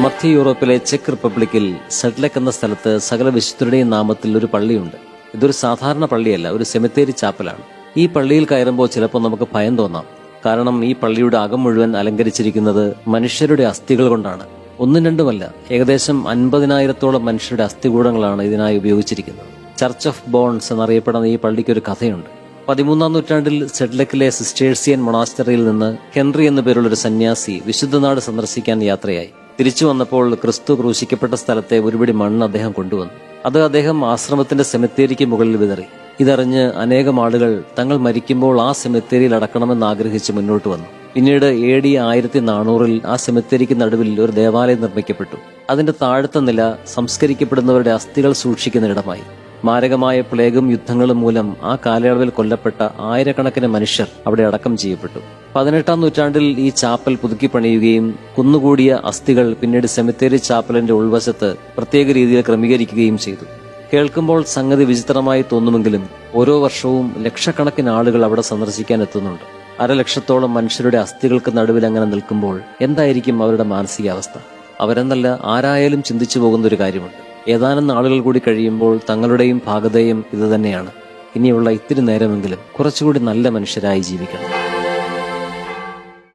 മധ്യ യൂറോപ്പിലെ ചെക്ക് റിപ്പബ്ലിക്കിൽ സെഡ്ലക് എന്ന സ്ഥലത്ത് സകല വിശുദ്ധരുടെയും നാമത്തിൽ ഒരു പള്ളിയുണ്ട്. ഇതൊരു സാധാരണ പള്ളിയല്ല ഒരു സെമിത്തേരി ചാപ്പലാണ്. ഈ പള്ളിയിൽ കയറുമ്പോൾ ചിലപ്പോൾ നമുക്ക് ഭയം തോന്നാം. കാരണം ഈ പള്ളിയുടെ അകം മുഴുവൻ അലങ്കരിച്ചിരിക്കുന്നത് മനുഷ്യരുടെ അസ്ഥികൾ കൊണ്ടാണ്. ഒന്നും രണ്ടുമല്ല ഏകദേശം അൻപതിനായിരത്തോളം മനുഷ്യരുടെ അസ്ഥികൂടങ്ങളാണ് ഇതിനായി ഉപയോഗിച്ചിരിക്കുന്നത്. ചർച്ച് ഓഫ് ബോൺസ് എന്നറിയപ്പെടുന്ന ഈ പള്ളിക്ക് ഒരു കഥയുണ്ട്. പതിമൂന്നാം നൂറ്റാണ്ടിൽ സെഡ്ലക്കിലെ സിസ്റ്റേഴ്സിയൻ മൊണാസ്റ്ററിയിൽ നിന്ന് ഹെൻറി എന്നു പേരുള്ള ഒരു സന്യാസി വിശുദ്ധനാട് സന്ദർശിക്കാൻ യാത്രയായി. തിരിച്ചു വന്നപ്പോൾ ക്രിസ്തു ക്രൂശിക്കപ്പെട്ട സ്ഥലത്തെ ഒരുപിടി മണ്ണ് അദ്ദേഹം കൊണ്ടുവന്നു. അത് അദ്ദേഹം ആശ്രമത്തിന്റെ സെമിത്തേരിക്ക് മുകളിൽ വിതറി. ഇതറിഞ്ഞ് അനേകം ആളുകൾ തങ്ങൾ മരിക്കുമ്പോൾ ആ സെമിത്തേരിയിൽ അടക്കണമെന്ന് ആഗ്രഹിച്ച് മുന്നോട്ട് വന്നു. പിന്നീട് എ ഡി ആയിരത്തി നാനൂറിൽ ആ സെമിത്തേരിക്ക് നടുവിൽ ഒരു ദേവാലയം നിർമ്മിക്കപ്പെട്ടു. അതിന്റെ താഴത്തെ നില സംസ്കരിക്കപ്പെടുന്നവരുടെ അസ്ഥികൾ സൂക്ഷിക്കുന്ന ഇടമായി. മാരകമായ പ്ലേഗും യുദ്ധങ്ങളും മൂലം ആ കാലയളവിൽ കൊല്ലപ്പെട്ട ആയിരക്കണക്കിന് മനുഷ്യർ അവിടെ അടക്കം ചെയ്യപ്പെട്ടു. പതിനെട്ടാം നൂറ്റാണ്ടിൽ ഈ ചാപ്പൽ പുതുക്കി പണിയുകയും കുന്നുകൂടിയ അസ്ഥികൾ പിന്നീട് സെമിത്തേരി ചാപ്പലിന്റെ ഉൾവശത്ത് പ്രത്യേക രീതിയിൽ ക്രമീകരിക്കുകയും ചെയ്തു. കേൾക്കുമ്പോൾ സംഗതി വിചിത്രമായി തോന്നുമെങ്കിലും ഓരോ വർഷവും ലക്ഷക്കണക്കിന് ആളുകൾ അവിടെ സന്ദർശിക്കാൻ എത്തുന്നുണ്ട്. അരലക്ഷത്തോളം മനുഷ്യരുടെ അസ്ഥികൾക്ക് നടുവിൽ അങ്ങനെ നിൽക്കുമ്പോൾ എന്തായിരിക്കും അവരുടെ മാനസികാവസ്ഥ? അവരെന്നല്ല ആരായാലും ചിന്തിച്ചു പോകുന്ന ഒരു കാര്യമുണ്ട്. ഏതാനും നാളുകൾ കൂടി കഴിയുമ്പോൾ തങ്ങളുടെയും ഭാഗതയും ഇതുതന്നെയാണ് ഇനിയുള്ള ഇത്തിരി നേരമെങ്കിലും കുറച്ചുകൂടി നല്ല മനുഷ്യരായി ജീവിക്കണം.